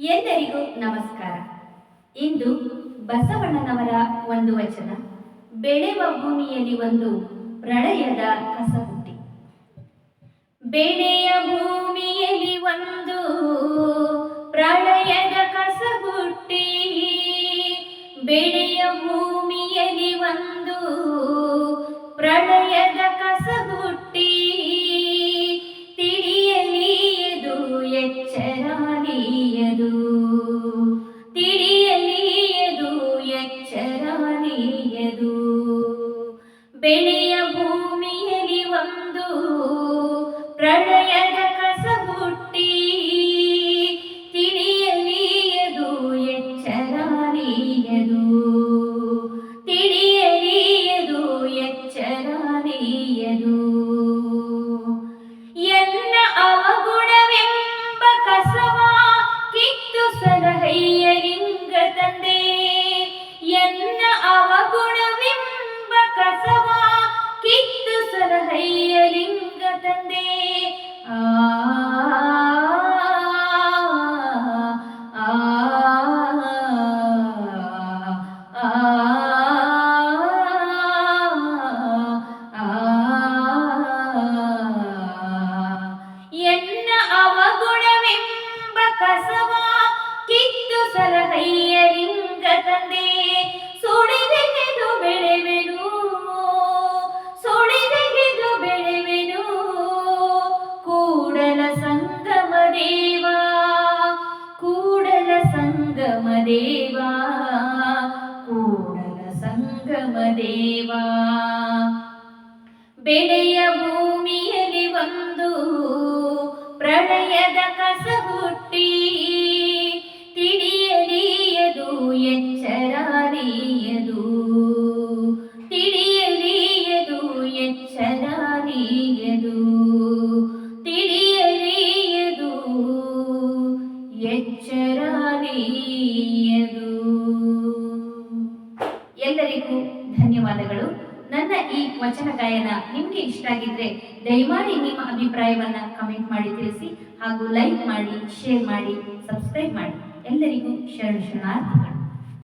ಎಲ್ಲರಿಗೂ ನಮಸ್ಕಾರ. ಇಂದು ಬಸವಣ್ಣನವರ ಒಂದು ವಚನ. ಬೆಳೆವ ಭೂಮಿಯಲ್ಲಿ ಒಂದು ಪ್ರಳಯದ ಕಸಬುಟ್ಟಿ ಬೆಳೆಯ ಭೂಮಿಯಲ್ಲಿ ಒಂದು ಪ್ರಳಯದ ಕಸಬುಟ್ಟಿ ಬೆಳೆಯ ಭೂಮಿಯಲ್ಲಿ ಒಂದು ಪ್ರಳಯದ ಕಸಬುಟ್ಟಿ ತಿಳಿಯಲಿಯದು ಎಚ್ಚರಾಲಿಯದು ಬೆಳೆಯ ಭೂಮಿಯಲ್ಲಿ ಒಂದು ಪ್ರಳಯದ ಕಸಬುಟ್ಟಿ ತಿಳಿಯಲಿಯದು ಎಚ್ಚರಾಲಿಯದು ತಿಳಿಯಲಿಯದು ಎಚ್ಚರಾಲಿಯದು ಎಲ್ಲ ಅವಗುಣವೆಂಬ ಕಸವ ಕಿತ್ತು ಸಲಹಯ್ಯಲಿಂಗ ತಂದೆ. ಎಲ್ಲ ಅವಗುಣವೆಂಬ ಕಸವ ಸಲಹಯ್ಯಲಿಂಗ ತಂದೆ ಆ ಆ, ಆ, ಎನ್ನ ಅವಗುಣವೆಂಬ ಕಸವ ಕಿತ್ತು ಸಲಹಯ್ಯಲಿಂಗ ತಂದೆ ಸಂಗಮ ದೇವಾ ಕೂಡಲ ಸಂಗಮ ದೇವಾ ಬೆಳೆಯ ಭೂಮಿಯಲ್ಲಿ ಎಚ್ಚರಾಲಿಯದು ಎಲ್ಲರಿಗೂ ಧನ್ಯವಾದಗಳು. ನನ್ನ ಈ ವಚನ ಗಾಯನ ನಿಮಗೆ ಇಷ್ಟ ಆಗಿದ್ರೆ ದಯಮಾಡಿ ನಿಮ್ಮ ಅಭಿಪ್ರಾಯವನ್ನ ಕಮೆಂಟ್ ಮಾಡಿ ತಿಳಿಸಿ ಹಾಗೂ ಲೈಕ್ ಮಾಡಿ, ಶೇರ್ ಮಾಡಿ, ಸಬ್ಸ್ಕ್ರೈಬ್ ಮಾಡಿ. ಎಲ್ಲರಿಗೂ ಶರಣ ಶರಣಾರ್ಥಿಗಳು.